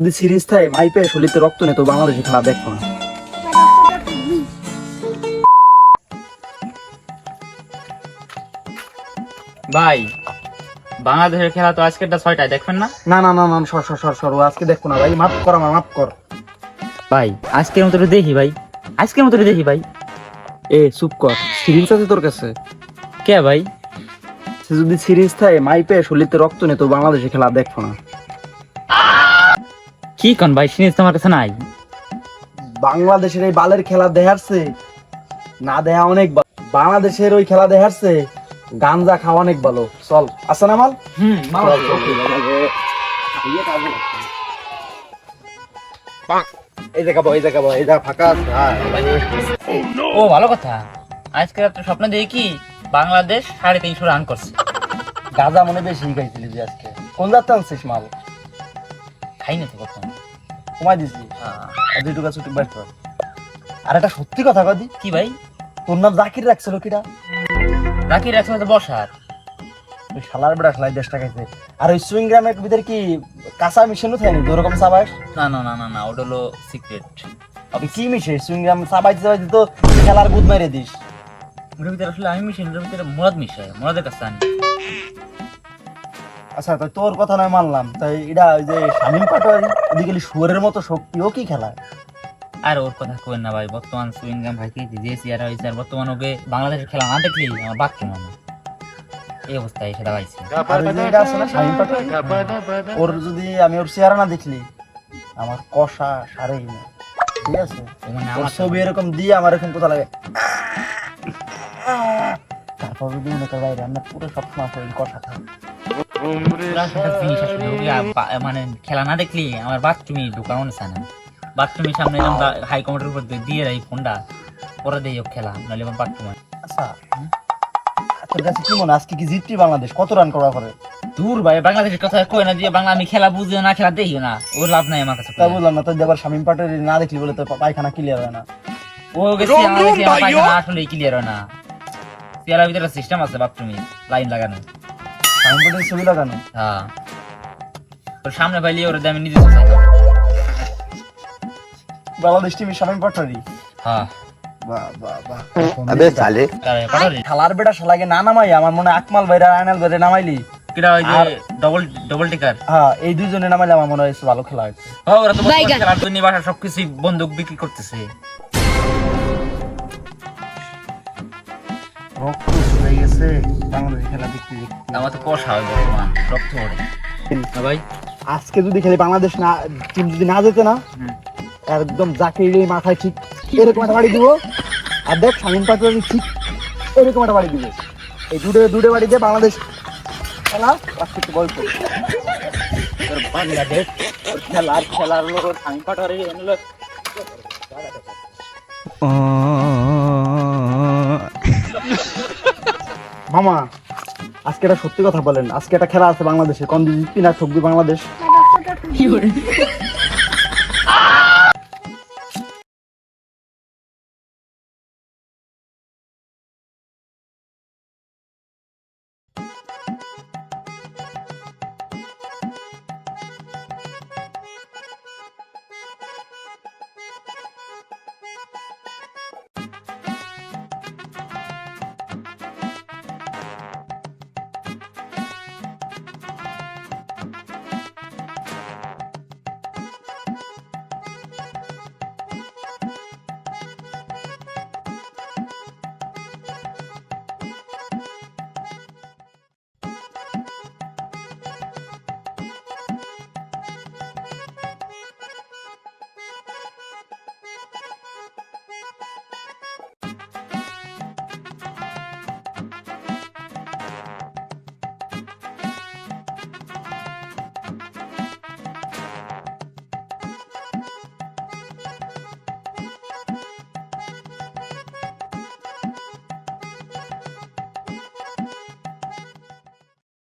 যদি সিরিজ থাকে রক্ত নেই তো বাংলাদেশে খেলা দেখব না। ভাই বাংলাদেশের খেলা তো আজকেরটা ছয়টায় দেখবেন না? না না না না সর সর সর সর ও আজকে দেখব না ভাই মাফ কর আমার মাফ কর। ভাই আজকের মতো একটু দেখি ভাই। আজকের মতো একটু দেখি ভাই। এ চুপ কর সিরিজ আছে তোর কাছে? কে ভাই? সে যদি সিরিজ থাকে মাইপে শরীরে রক্ত নেই তো বাংলাদেশে খেলা দেখব না। কি কন ভাই সিরিজ তোমার কাছে নাই? বাংলাদেশের এই বালের খেলা দেখাচ্ছে। না দেয়া অনেক ভালো। বাংলাদেশের ওই খেলা দেখাচ্ছে। গাঞ্জা খাওয়া অনেক ভালো। চল আসা না মাল? হুম এই জায়গা এই জায়গা এই জায়গা ফাঁকা আছে, হ্যাঁ। ও ভালো কথা। আজকে রাত্রে স্বপ্ন দেখি বাংলাদেশ সাড়ে তিনশো রান করছে। গাঁজা মনে বেশি খাইছিলি যে আজকে। কোন যাত্রা আনছিস মাল? খাই না তো প্রথম কমাই দিছি। আর দুই টুকা ছুটি বের কর। আর একটা সত্যি কথা কদি কি ভাই? তোর নাম জাকির রাখছিল কিরা রাখি রাখছে তো বসার। ওই শালার বেড়া শালাই দেশটা খাইছে। আর ওই সুইং গ্রামের ভিতরে কি কাঁচা মিশানো থাকেনি তো ওরকম চাবাস না না না না না ওটা হলো সিক্রেট কি মিশে সুইং গ্রাম চাবাইতে চাবাইতে তো খেলার গুদ মেরে দিস। ওটার ভিতরে আসলে আমি মিশাই ওটার ভিতরে মুরাদ মিশাই মুরাদের কাছে আনি। আচ্ছা তাই তোর কথা নয় মানলাম। তাই এটা ওই যে শামিম পাটোয়ারি ওদিকে শুয়ারের মতো শক্তি ও কি খেলায়? আর ওর কথা কই না ভাই বর্তমান সুইংগাম ভাই থেকে যে চেয়ার হয়েছে আর বর্তমান ওকে বাংলাদেশের খেলা না দেখলি আমার বাক কেন না এই অবস্থায় এসে দাঁড়াইছে আর ওই যে এটা আছে না শামিম পাটোয়ারি? ওর যদি আমি ওর চেহারা না দেখলি আমার কষা সারেই না। ঠিক আছে? মানে ওর আমার ছবি এরকম দিয়ে আমার এরকম কোথা লাগে। তারপর যদি মনে কর আমরা পুরো সব সময় কষা খাই। মানে খেলা না দেখলি আমার বাথরুমে ঢুকানো না না বাথরুমের সামনে হাই উপর দিয়ে দিয়ে রাই ফোনটা পরে দিয়ে খেলা নাহলে আমার বাথরুমে। আচ্ছা। তোর কাছে কি মনে আজকে কি জিতটি বাংলাদেশ? কত রান করা করে দূর ভাই বাংলাদেশের কথা কই না দিয়ে বাংলা আমি খেলা বুঝিও না খেলা দেখিও না ওর লাভ নাই আমার কাছে তা বললাম না তোর আবার শামিম পাটোয়ারি না দেখলি বলে তোর পায়খানা ক্লিয়ার হয় না। ও গেছি আমার আমার পায়খানা আসলে ক্লিয়ার হয় না। চেয়ারের ভিতরে সিস্টেম আছে বাথরুমে লাইন লাগানো। ছবি লাগানো? হ্যাঁ। ওর সামনে পাইলে ওর আমি নিজে চাই বাংলাদেশ টিমের হ্যাঁ। না আমার মনে নামাইলি। ডবল ডবল হ্যাঁ, এই নামাইলে আমার মনে ভালো খেলা হয় হ্যাঁ, ওরা তো সবকিছু বন্দুক বিক্রি করতেছে। রক্ত হয়ে গেছে। বাংলাদেশ খেলা দেখতে দেখতে। আমার তো কষা হয় বর্তমান রক্ত হ্যাঁ ভাই? আজকে যদি খেলে বাংলাদেশ না টিম যদি না যেতে না একদম জাকির মাথায় ঠিক এরকম একটা বাড়ি দিব। আর দেখ শামিম পাটোয়ারি ঠিক এরকম একটা বাড়ি দিব। এই দুটো দুটো বাড়ি দিয়ে বাংলাদেশ খেলা আজকে একটু গল্প বাংলাদেশ খেলার খেলার লোক আমি পাঠারে এনলো মামা আজকে এটা সত্যি কথা বলেন। আজকে একটা খেলা আছে বাংলাদেশে। পিনার সবজি না ঠকবি বাংলাদেশ